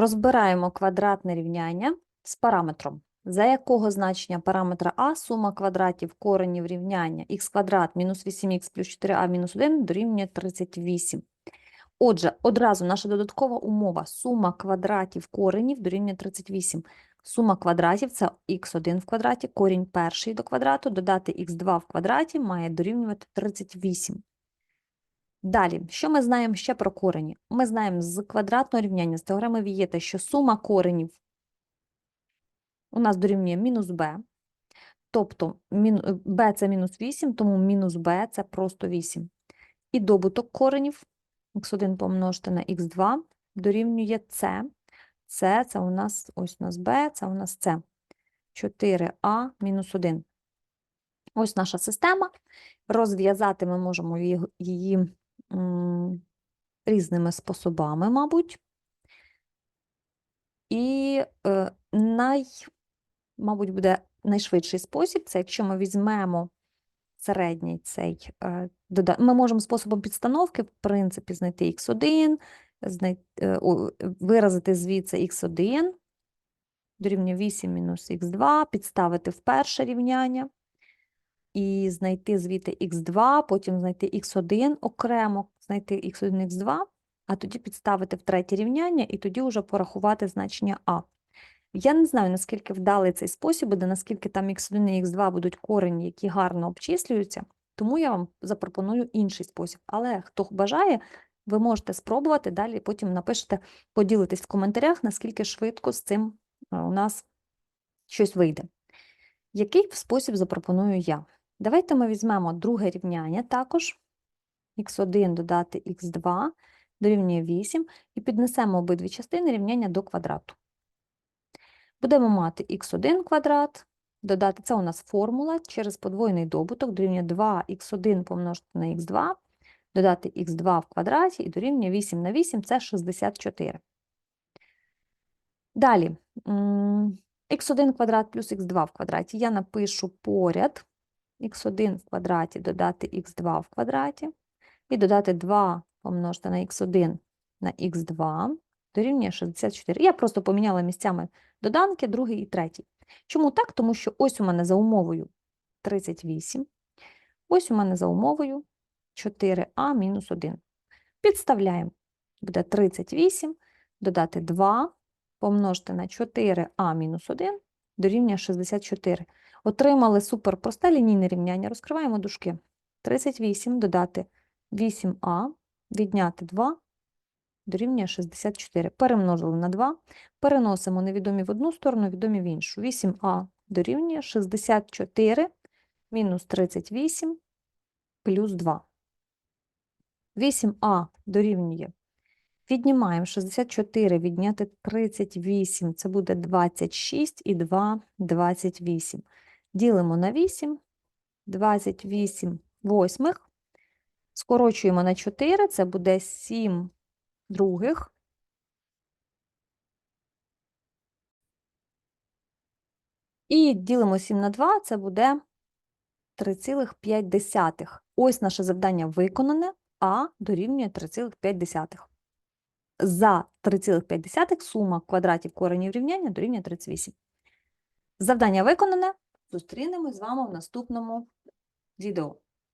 Розбираємо квадратне рівняння з параметром. За якого значення параметра а сума квадратів коренів рівняння х квадрат мінус 8х плюс 4а мінус 1 дорівнює 38. Отже, одразу наша додаткова умова сума квадратів коренів дорівнює 38. Сума квадратів це х1 в квадраті, корінь перший до квадрату, додати х2 в квадраті має дорівнювати 38. Далі, що ми знаємо ще про корені? Ми знаємо з квадратного рівняння, з теореми Вієта, що сума коренів у нас дорівнює мінус b, тобто b це мінус 8, тому мінус b це просто 8. І добуток коренів х1 помножити на х2 дорівнює c. c це у нас, ось у нас b, це у нас c. 4a мінус 1. Ось наша система. Розв'язати ми можемо її, різними способами, мабуть. І е, най, мабуть, буде найшвидший спосіб, це якщо ми візьмемо середній цей е. Ми можемо способом підстановки, в принципі, знайти х1, знай... е, виразити звідси х1, дорівнює 8 мінус х2, підставити в перше рівняння і знайти звідти х2, потім знайти х1 окремо, знайти х1, х2, а тоді підставити в третє рівняння і тоді вже порахувати значення а. Я не знаю, наскільки вдалий цей спосіб буде, наскільки там х1 і х2 будуть корені, які гарно обчислюються, тому я вам запропоную інший спосіб. Але хто бажає, ви можете спробувати, далі потім напишете, поділитесь в коментарях, наскільки швидко з цим е, у нас щось вийде. Який спосіб запропоную я? Давайте ми візьмемо друге рівняння також. х1 додати х2 дорівнює 8 і піднесемо обидві частини рівняння до квадрату. Будемо мати х1 квадрат, додати, це у нас формула, через подвоєний добуток дорівнює 2х1 помножити на х2, додати х2 в квадраті і дорівнює 8 на 8 – це 64. Далі, м, х1 квадрат плюс х2 в квадраті. Я напишу поряд х1 в квадраті додати х2 в квадраті і додати 2 помножити на х1 на х2 дорівнює 64. Я просто поміняла місцями доданки, другий і третій. Чому так? Тому що ось у мене за умовою 38, ось у мене за умовою 4а мінус 1. Підставляємо. Буде 38, додати 2, помножити на 4а мінус 1 дорівнює 64. Отримали суперпросте лінійне рівняння. Розкриваємо дужки. 38 додати 8а, відняти 2 дорівнює 64. Перемножили на 2, переносимо невідомі в одну сторону, відомі в іншу. 8а дорівнює 64 мінус 38 плюс 2. 8а дорівнює. Віднімаємо 64, відняти 38, це буде 26 і 2 – 28. Ділимо на 8, 28 восьмих. Скорочуємо на 4, це буде 7 других. І ділимо 7 на 2, це буде 3,5. Ось наше завдання виконане, а дорівнює 3,5. За 3,5 сума квадратів коренів рівняння дорівнює 38. Завдання виконане. Зустрінемось з вами в наступному відео.